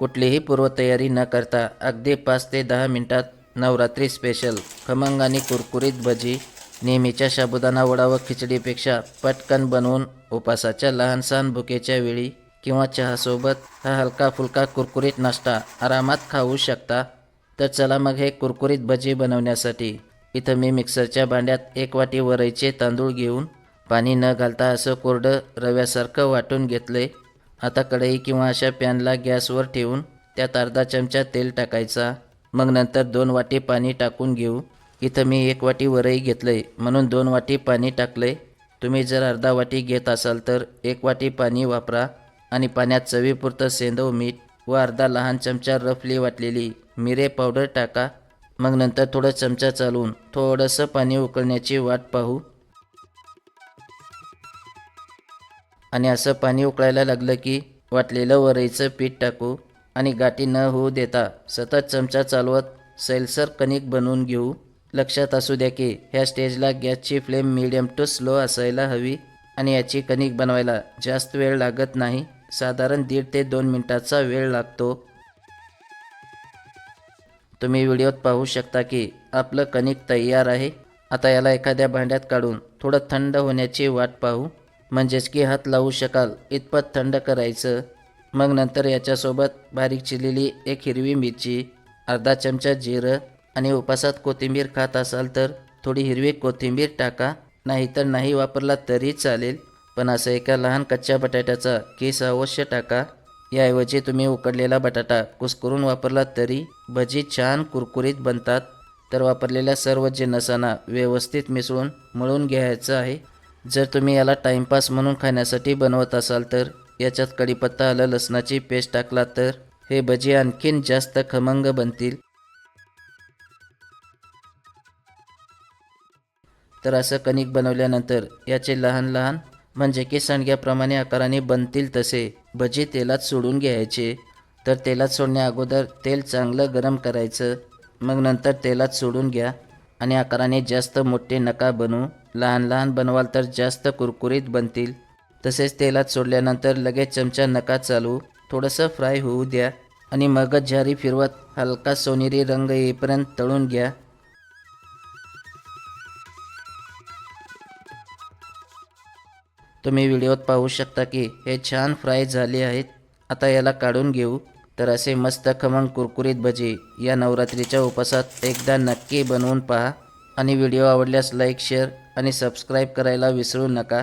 कुठलीही पूर्वतयारी न करता अगदी पाच ते दहा मिनिटात नवरात्री स्पेशल खमंग आणि कुरकुरीत भजी नेहमीच्या साबुदाणा वडा व खिचडीपेक्षा पटकन बनवून उपासाच्या लहान सहान भुकेच्या वेळी किंवा चहासोबत हा हलका फुलका कुरकुरीत नाश्ता आरामात खाऊ शकता. तर चला मग हे कुरकुरीत भजी बनवण्यासाठी इथं मी मिक्सरच्या भांड्यात एक वाटी वरईचे तांदूळ घेऊन पाणी न घालता असं कोरडं रव्यासारखं वाटून घेतलंय. आता कढई किंवा अशा पॅनला गॅसवर ठेवून त्यात अर्धा चमचा तेल टाकायचा. मग नंतर दोन वाटी पाणी टाकून घेऊ. इथं मी एक वाटी वरई घेतलंय. म्हणून दोन वाटी पाणी टाकलंय. तुम्ही जर अर्धा वाटी घेत असाल तर एक वाटी पाणी वापरा आणि पाण्यात चवीपुरतं सेंदव मीठ व अर्धा लहान चमचा रफली वाटलेली मिरे पावडर टाका. मग नंतर थोडं चमचा चालवून थोडंसं पाणी उकळण्याची वाट पाहू. आणि असं पाणी उकळायला लागलं की वाटलेलं वरईचं पीठ टाकू आणि गाठी न होऊ देता सतत चमचा चालवत सैलसर कणिक बनवून घेऊ. लक्षात असू द्या की ह्या स्टेजला गॅसची फ्लेम मिडियम टू स्लो असायला हवी आणि याची कणिक बनवायला जास्त वेळ लागत नाही. साधारण दीड ते दोन मिनिटाचा वेळ लागतो. तुम्ही व्हिडिओत पाहू शकता की आपलं कणिक तयार आहे. आता याला एखाद्या भांड्यात काढून थोडं थंड होण्याची वाट पाहू. म्हणजेच की हात लावू शकाल इतपत थंड करायचं. मग नंतर याच्यासोबत बारीक चिरलेली एक हिरवी मिरची अर्धा चमचा जिरं आणि उपासात कोथिंबीर खात असाल तर थोडी हिरवी कोथिंबीर टाका. नाहीतर नाही वापरला तरी चालेल पण असं एका लहान कच्च्या बटाट्याचा केस अवश्य टाका. याऐवजी तुम्ही उकडलेला बटाटा कुस्करून वापरला तरी भजी छान कुरकुरीत बनतात. तर वापरलेल्या सर्व जिन्नसांना व्यवस्थित मिसळून मळून घ्यायचं आहे. जर तुम्ही याला टाईमपास म्हणून खाण्यासाठी बनवत असाल तर याच्यात कढीपत्ता आलं लसणाची पेस्ट टाकला तर हे भजी आणखीन जास्त खमंग बनतील. तर असं कणिक बनवल्यानंतर याचे लहान लहान म्हणजे की सांडग्याप्रमाणे आकाराने बनतील तसे भजी तेलात सोडून घ्यायचे. तर तेलात सोडण्या अगोदर तेल चांगलं गरम करायचं मग नंतर तेलात सोडून घ्या. आणि आकाराने जास्त मोठे नका बनवू लहान लहान बनवाल तर जास्त कुरकुरीत बनतील. तसेच तेलात सोडल्यानंतर लगेच चमचा नका चालू. थोडंसं फ्राय होऊ द्या आणि मगच झारी फिरवत हलका सोनेरी रंग येईपर्यंत तळून घ्या. तुम्ही व्हिडिओत पाहू शकता की हे छान फ्राय झाले आहेत. आता याला काढून घेऊ. तर असे मस्त खमंग कुरकुरीत भजी या नवरात्रीच्या उपासात एकदा नक्की बनवून पहा. आणि व्हिडिओ आवडल्यास लाईक शेअर आणि सबस्क्राईब करायला विसरू नका.